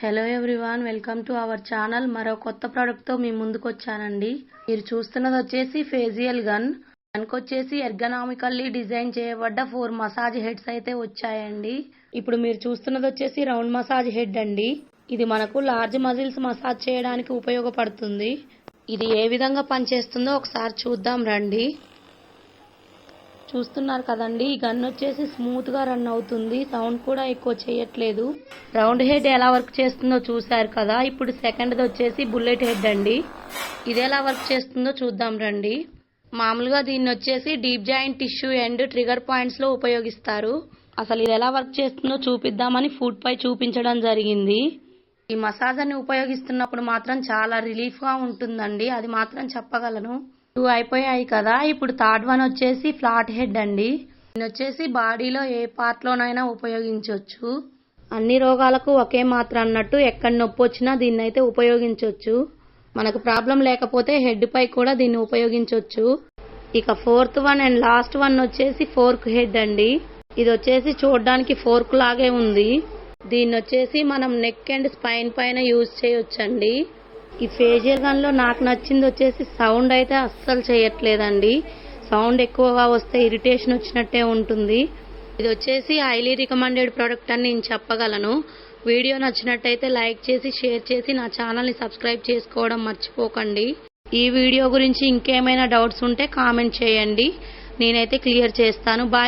Hello everyone welcome to our channel మరో కొత్త ప్రోడక్ట్తో మీ ముందుకు వచ్చానండి మీరు చూస్తున్నది వచ్చేసి ఫేజియల్ గన్ గన్కి వచ్చేసి ఎర్గనామికల్లీ డిజైన్ చేయబడ్డ ఫోర్ మసాజ్ హెడ్స్ అయితే వచ్చాయండి. ఇప్పుడు మీరు చూస్తున్నది వచ్చేసి రౌండ్ మసాజ్ హెడ్ అండి. ఇది మనకు లార్జ్ మజిల్స్ మసాజ్ చేయడానికి ఉపయోగపడుతుంది. ఇది ఏ విధంగా పనిచేస్తుందో ఒకసారి చూద్దాం రండి. చూస్తున్నారు కదండి. ఈ గన్ వచ్చేసి స్మూత్గా రన్ అవుతుంది. సౌండ్ కూడా ఎక్కువ చేయట్లేదు. రౌండ్ హెడ్ ఎలా వర్క్ చేస్తుందో చూశారు కదా. ఇప్పుడు సెకండ్ది వచ్చేసి బుల్లెట్ హెడ్ అండి. ఇది ఎలా వర్క్ చేస్తుందో చూద్దాం రండి. మామూలుగా దీన్ని వచ్చేసి deep joint tissue and trigger పాయింట్స్లో ఉపయోగిస్తారు. అసలు ఇది ఎలా వర్క్ చేస్తుందో చూపిద్దామని ఫుడ్ పై చూపించడం జరిగింది. ఈ మసాజర్ని ఉపయోగిస్తున్నప్పుడు మాత్రం చాలా రిలీఫ్గా ఉంటుందండి. అది మాత్రం చెప్పగలను. టూ అయిపోయాయి కదా. ఇప్పుడు థర్డ్ వన్ వచ్చేసి ఫ్లాట్ హెడ్ అండి. దీన్ని వచ్చేసి బాడీలో ఏ పార్ట్లోనైనా ఉపయోగించవచ్చు అన్ని రోగాలకు ఒకే మాత్ర అన్నట్టు ఎక్కడ నొప్పి వచ్చినా దీన్ని అయితే ఉపయోగించవచ్చు మనకు ప్రాబ్లం లేకపోతే హెడ్ పై కూడా దీన్ని ఉపయోగించవచ్చు ఇక fourth one and last one వచ్చేసి ఫోర్క్ హెడ్ అండి. ఇది వచ్చేసి చూడడానికి ఫోర్క్ లాగే ఉంది. దీన్ని వచ్చేసి మనం నెక్ అండ్ స్పైన్ పైన యూజ్ చేయొచ్చండి. ఈ ఫేషియల్ గన్లో నాకు నచ్చింది వచ్చేసి సౌండ్ అయితే అస్సలు చేయట్లేదండి. సౌండ్ ఎక్కువగా వస్తే ఇరిటేషన్ వచ్చినట్టే ఉంటుంది. ఇది వచ్చేసి హైలీ రికమెండెడ్ ప్రోడక్ట్ అని నేను చెప్పగలను. వీడియో నచ్చినట్టయితే లైక్ చేసి షేర్ చేసి నా ఛానల్ని సబ్స్క్రైబ్ చేసుకోవడం మర్చిపోకండి. ఈ వీడియో గురించి ఇంకేమైనా డౌట్స్ ఉంటే కామెంట్ చేయండి. నేనైతే క్లియర్ చేస్తాను. బాయ్.